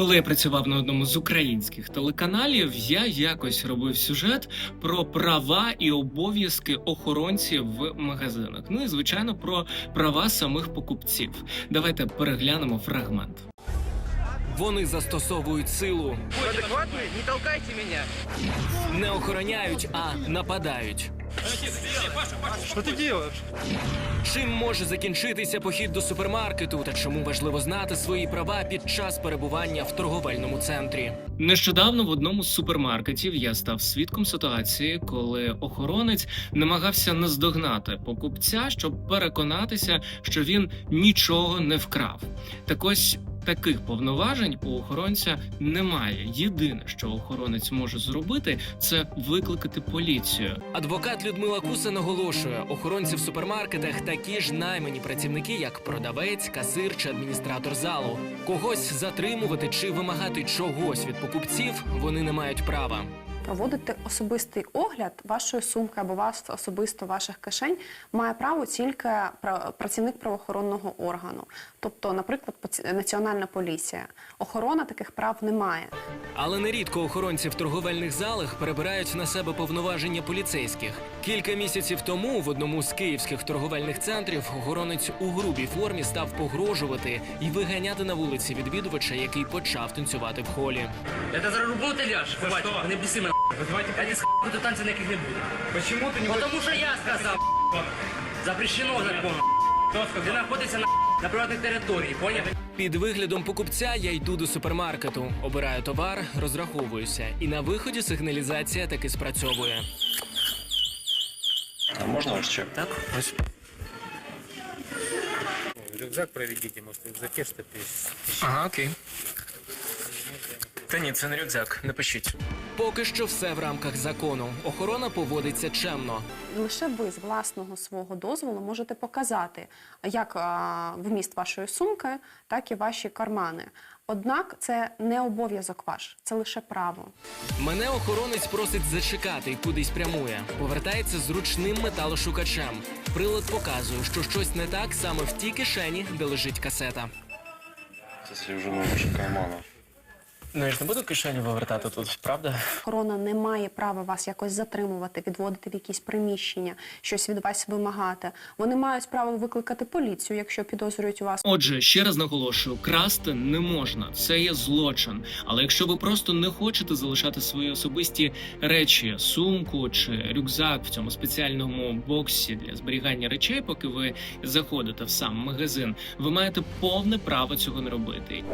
Коли я працював на одному з українських телеканалів, я якось робив сюжет про права і обов'язки охоронців в магазинах. Ну і звичайно про права самих покупців. Давайте переглянемо фрагмент. Вони застосовують силу, Вы адекватный? Не толкайте меня. не охороняють, а нападають. Что ты делаешь? Чим може закінчитися похід до супермаркету та чому важливо знати свої права під час перебування в торговельному центрі? Нещодавно в одному з супермаркетів я став свідком ситуації, коли охоронець намагався наздогнати покупця, щоб переконатися, що він нічого не вкрав. Так ось таких повноважень у охоронця немає. Єдине, що охоронець може зробити, це викликати поліцію. Адвокат Людмила Куса наголошує, охоронці в супермаркетах такі ж наймані працівники, як продавець, касир чи адміністратор залу. Когось затримувати чи вимагати чогось від покупців вони не мають права. Проводити особистий огляд вашої сумки або вас особисто ваших кишень має право тільки пра- працівник правоохоронного органу, тобто, наприклад, національна поліція. Охорона таких прав не має. Але нерідко охоронці в торговельних залах перебирають на себе повноваження поліцейських. Кілька місяців тому в одному з київських торговельних центрів охоронець у грубій формі став погрожувати і виганяти на вулиці відвідувача, який почав танцювати в холі. Это за работу ляж, хватит, не беси меня. Вызывайте Я не с тут танцы никаких не будет. Почему ты не будешь? Потому что я сказал, запрещено законом. Кто Ты сказал? находишься на, на приватной территории, понял? Під виглядом покупця я йду до супермаркету, обираю товар, розраховуюся, і на виході сигналізація таки спрацьовує. А можно ваш чек? Так, ось Рюкзак проведите, может, в рюкзаке что-то Ага, окей. Та ні, це не рюкзак, напишіть. Поки що все в рамках закону. Охорона поводиться чемно. Лише ви з власного свого дозволу можете показати як а, вміст вашої сумки, так і ваші кармани. Однак це не обов'язок ваш, це лише право. Мене охоронець просить зачекати і кудись прямує. Повертається з ручним металошукачем. Прилад показує, що щось не так саме в тій кишені, де лежить касета. Если уже нового кармана. Ну я ж не буду кишеню вивертати тут, правда? Охорона не має права вас якось затримувати, відводити в якісь приміщення, щось від вас вимагати. Вони мають право викликати поліцію, якщо підозрюють вас. Отже, ще раз наголошую: красти не можна, це є злочин. Але якщо ви просто не хочете залишати свої особисті речі, сумку чи рюкзак в цьому спеціальному боксі для зберігання речей, поки ви заходите в сам магазин, ви маєте повне право цього не робити.